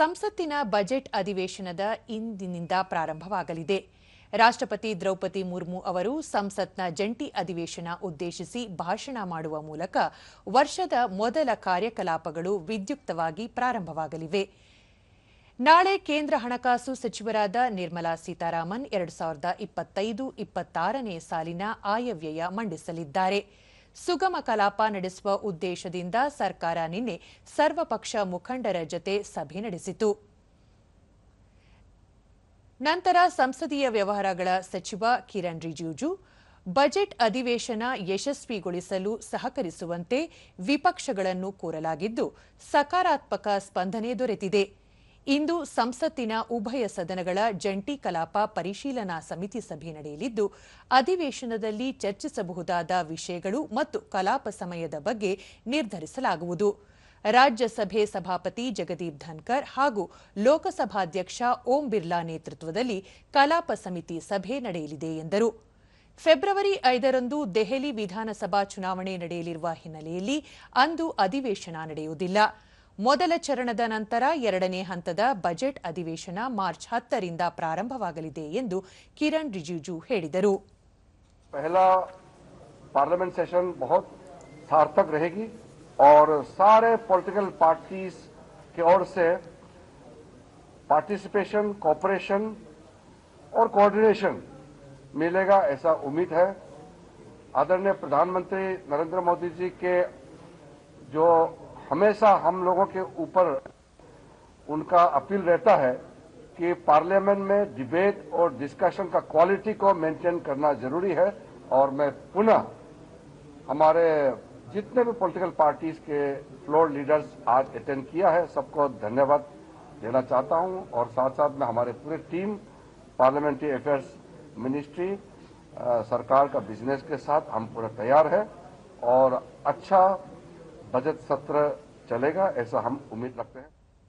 ಸಂಸತ್ತಿನ ಬಜೆಟ್ ಅಧಿವೇಶನದ ಇಂದಿನಿಂದ ಪ್ರಾರಂಭವಾಗಲಿದೆ. ರಾಷ್ಟ್ರಪತಿ ದ್ರೌಪದಿ ಮುರ್ಮು ಅವರು ಸಂಸತ್ನ ಜಂಟಿ ಅಧಿವೇಶನ ಉದ್ದೇಶಿಸಿ ಭಾಷಣ ಮಾಡುವ ಮೂಲಕ ವರ್ಷದ ಮೊದಲ ಕಾರ್ಯಕಲಾಪಗಳು ವಿದ್ಯುಕ್ತವಾಗಿ ಪ್ರಾರಂಭವಾಗಲಿವೆ. ನಾಳೆ ಕೇಂದ್ರ ಹಣಕಾಸು ಸಚಿವರಾದ ನಿರ್ಮಲಾ ಸೀತಾರಾಮನ್ ಎರಡು ಸಾವಿರದ ಇಪ್ಪತ್ತೈದು ಇಪ್ಪತ್ತಾರನೇ ಸಾಲಿನ ಆಯವ್ಯಯ ಮಂಡಿಸಲಿದ್ದಾರೆ. ಸುಗಮ ಕಲಾಪ ನಡೆಸುವ ಉದ್ದೇಶದಿಂದ ಸರ್ಕಾರ ನಿನ್ನೆ ಸರ್ವಪಕ್ಷ ಮುಖಂಡರ ಜತೆ ಸಭೆ ನಡೆಸಿತು. ನಂತರ ಸಂಸದೀಯ ವ್ಯವಹಾರಗಳ ಸಚಿವ ಕಿರಣ್ ರಿಜಿಜು, ಬಜೆಟ್ ಅಧಿವೇಶನ ಯಶಸ್ವಿಗೊಳಿಸಲು ಸಹಕರಿಸುವಂತೆ ವಿಪಕ್ಷಗಳನ್ನು ಕೋರಲಾಗಿದ್ದು ಸಕಾರಾತ್ಮಕ ಸ್ಪಂದನೆ ದೊರೆತಿದೆ. ಇಂದು ಸಂಸತ್ತಿನ ಉಭಯ ಸದನಗಳ ಜಂಟಿ ಕಲಾಪ ಪರಿಶೀಲನಾ ಸಮಿತಿ ಸಭೆ ನಡೆಯಲಿದ್ದು, ಅಧಿವೇಶನದಲ್ಲಿ ಚರ್ಚಿಸಬಹುದಾದ ವಿಷಯಗಳು ಮತ್ತು ಕಲಾಪ ಸಮಯದ ಬಗ್ಗೆ ನಿರ್ಧರಿಸಲಾಗುವುದು. ರಾಜ್ಯಸಭೆ ಸಭಾಪತಿ ಜಗದೀಪ್ ಧನ್ಕರ್ ಹಾಗೂ ಲೋಕಸಭಾಧ್ಯಕ್ಷ ಓಂ ಬಿರ್ಲಾ ನೇತೃತ್ವದಲ್ಲಿ ಕಲಾಪ ಸಮಿತಿ ಸಭೆ ನಡೆಯಲಿದೆ ಎಂದರು. ಫೆಬ್ರವರಿ ಐದರಂದು ದೆಹಲಿ ವಿಧಾನಸಭಾ ಚುನಾವಣೆ ನಡೆಯಲಿರುವ ಹಿನ್ನೆಲೆಯಲ್ಲಿ ಅಂದು ಅಧಿವೇಶನ ನಡೆಯುವುದಿಲ್ಲ. ಮೊದಲ ಚರಣದ ನಂತರ ಎರಡನೇ ಹಂತದ ಬಜೆಟ್ ಅಧಿವೇಶನ ಮಾರ್ಚ್ ಹತ್ತರಿಂದ ಪ್ರಾರಂಭವಾಗಲಿದೆ ಎಂದು ಕಿರಣ್ ರಿಜಿಜು ಹೇಳಿದರು पहला पार्लियामेंट सेशन बहुत सार्थक रहेगी और सारे पॉलिटिकल पार्टीज की ओर से पार्टिसिपेशन कोऑपरेशन और कोऑर्डिनेशन मिलेगा ऐसा उम्मीद है आदरणीय प्रधानमंत्री नरेंद्र मोदी जी के जो हमेशा हम लोगों के ऊपर उनका अपील रहता है कि पार्लियामेंट में डिबेट और डिस्कशन का क्वालिटी को मेंटेन करना ज़रूरी है और मैं पुनः हमारे जितने भी पॉलिटिकल पार्टीज़ के फ्लोर लीडर्स आज अटेंड किया है सबको धन्यवाद देना चाहता हूँ और साथ साथ में हमारे पूरे टीम पार्लियामेंट्री अफेयर्स मिनिस्ट्री अ, सरकार का बिज़नेस के साथ हम पूरा तैयार है और अच्छा बजट सत्र चलेगा ऐसा हम उम्मीद रखते हैं।